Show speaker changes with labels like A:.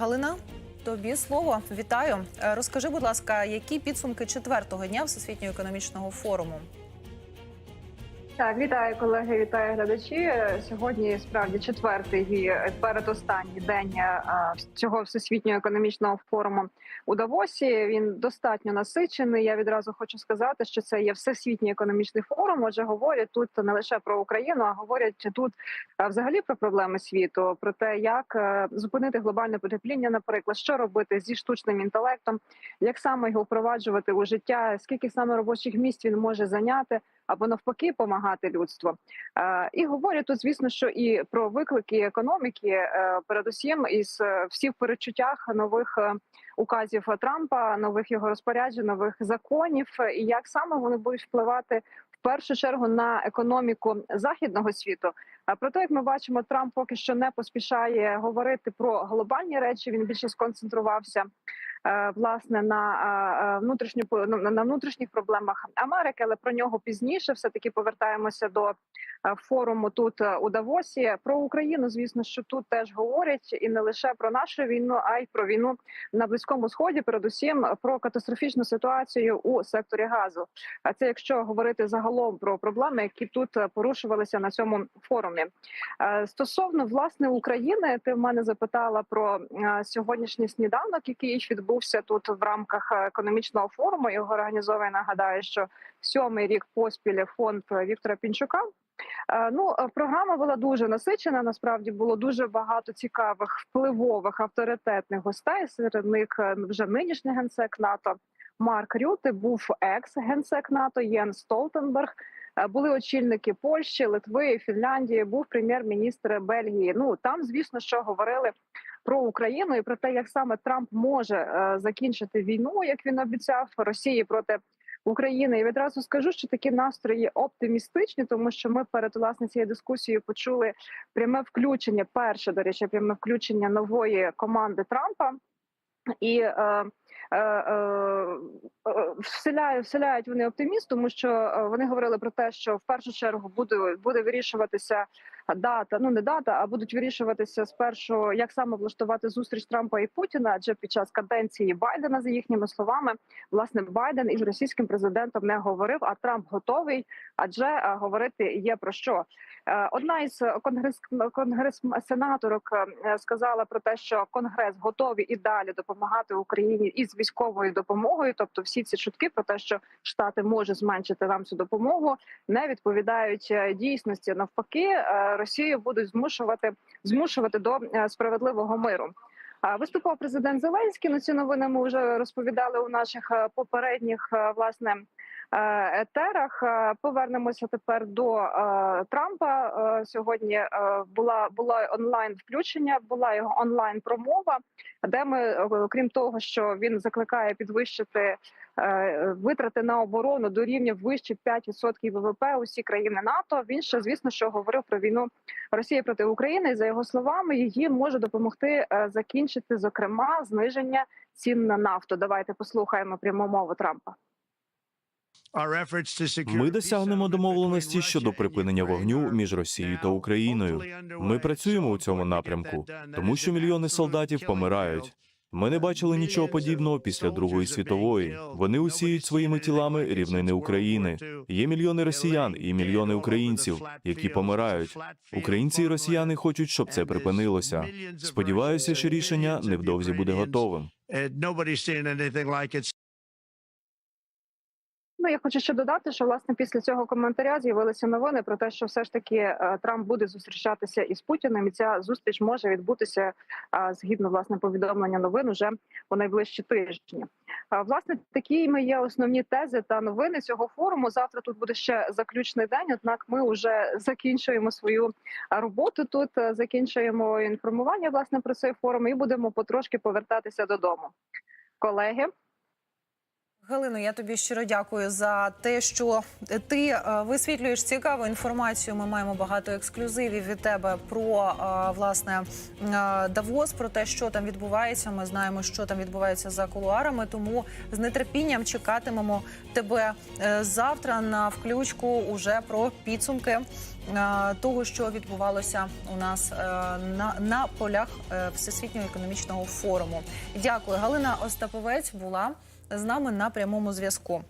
A: Галина, тобі слово. Вітаю. Е, Розкажи, будь ласка, які підсумки четвертого дня Всесвітнього економічного форуму?
B: Так, вітаю колеги, вітаю глядачі. Сьогодні справді четвертий і передостанній день е, цього всесвітнього економічного форуму у Давосі. Він достатньо насичений. Я відразу хочу сказати, що це є всесвітній економічний форум. Отже, говорять тут не лише про Україну, а говорять тут е, взагалі про проблеми світу, про те, як е, зупинити глобальне потепління, наприклад, що робити зі штучним інтелектом, як саме його впроваджувати у життя, скільки саме робочих місць він може зайняти або навпаки допомагати людству. Е, І говорять тут, звісно, що і про виклики економіки, е, передусім із е, всіх перечуттях нових указів Трампа, нових його розпоряджень, нових законів, і як саме вони будуть впливати. В першу чергу на економіку західного світу. А проте, як ми бачимо, Трамп поки що не поспішає говорити про глобальні речі. Він більше сконцентрувався власне на е, е, внутрішню на на внутрішніх проблемах Америки, але про нього пізніше все таки повертаємося до е, форуму тут е, у Давосі. Про Україну, звісно, що тут теж говорять і не лише про нашу війну, а й про війну на близькому сході. Передусім про катастрофічну ситуацію у секторі газу. А це якщо говорити загалом про проблеми, які тут е, порушувалися на цьому форумі. Е, Стосовно власне України, ти в мене запитала про е, сьогоднішній сніданок, який відбувся тут в рамках е, економічного форуму. Його організовує. Нагадаю, що сьомий рік поспіль фонд Віктора Пінчука. Е, Ну, е, програма була дуже насичена. Насправді було дуже багато цікавих, впливових авторитетних гостей. Серед них вже нинішній генсек НАТО Марк Рюте, був екс генсек НАТО Єн Столтенберг. Були очільники Польщі, Литви, Фінляндії. Був прем'єр-міністр Бельгії. Ну там, звісно, що говорили про Україну і про те, як саме Трамп може е, закінчити війну, як він обіцяв Росії проти України. І відразу скажу, що такі настрої оптимістичні, тому що ми перед власне цією дискусією почули пряме включення. Перше до речі, пряме включення нової команди Трампа. І е, вселяють, вселяють вони оптиміст, тому що е, вони говорили про те, що в першу чергу буде буде вирішуватися дата, ну не дата, а будуть вирішуватися спершу, як саме влаштувати зустріч Трампа і Путіна. Адже під час каденції Байдена, за їхніми словами, власне Байден із російським президентом не говорив, а Трамп готовий, адже е, говорити є про що. Е, Одна із конгрес конгрес е, сказала про те, що конгрес готовий і далі допомагати Україні із військовою допомогою. Тобто, всі ці чутки про те, що штати може зменшити нам цю допомогу, не відповідають е, дійсності. Навпаки, е, Росію будуть змушувати змушувати до е, справедливого миру. Виступав президент Зеленський. На ці новини ми вже розповідали у наших попередніх власне етерах. Е, Повернемося тепер до е, Трампа. Е, Сьогодні е, була була онлайн включення, була його онлайн промова, де ми, е, крім того, що він закликає підвищити е, витрати на оборону до рівня вище 5% ВВП усі країни НАТО. Він ще звісно, що говорив про війну Росії проти України. І, За його словами, її може допомогти е, закінчити зокрема зниження цін на нафту. Давайте послухаємо пряму мову Трампа.
C: Ми досягнемо домовленості щодо припинення вогню між Росією та Україною. Ми працюємо у цьому напрямку, тому що мільйони солдатів помирають. Ми не бачили нічого подібного після Другої світової. Вони усіють своїми тілами рівнини України. Є мільйони росіян і мільйони українців, які помирають. Українці і росіяни хочуть, щоб це припинилося. Сподіваюся, що рішення невдовзі буде готовим.
B: Ну я хочу ще додати, що власне після цього коментаря з'явилися новини про те, що все ж таки е, Трамп буде зустрічатися із Путіним, і ця зустріч може відбутися е, згідно власне повідомлення новин уже у найближчі тижні. А, Власне, такими є основні тези та новини цього форуму. Завтра тут буде ще заключний день. Однак, ми вже закінчуємо свою роботу тут, е, закінчуємо інформування власне про цей форум і будемо потрошки повертатися додому. Колеги.
A: Галино, я тобі щиро дякую за те, що ти е, висвітлюєш цікаву інформацію. Ми маємо багато ексклюзивів від тебе про е, власне е, Давос, про те, що там відбувається. Ми знаємо, що там відбувається за кулуарами. Тому з нетерпінням чекатимемо тебе завтра на включку уже про підсумки того, що відбувалося у нас на, на полях Всесвітнього економічного форуму. Дякую, Галина Остаповець була з нами на прямому зв'язку.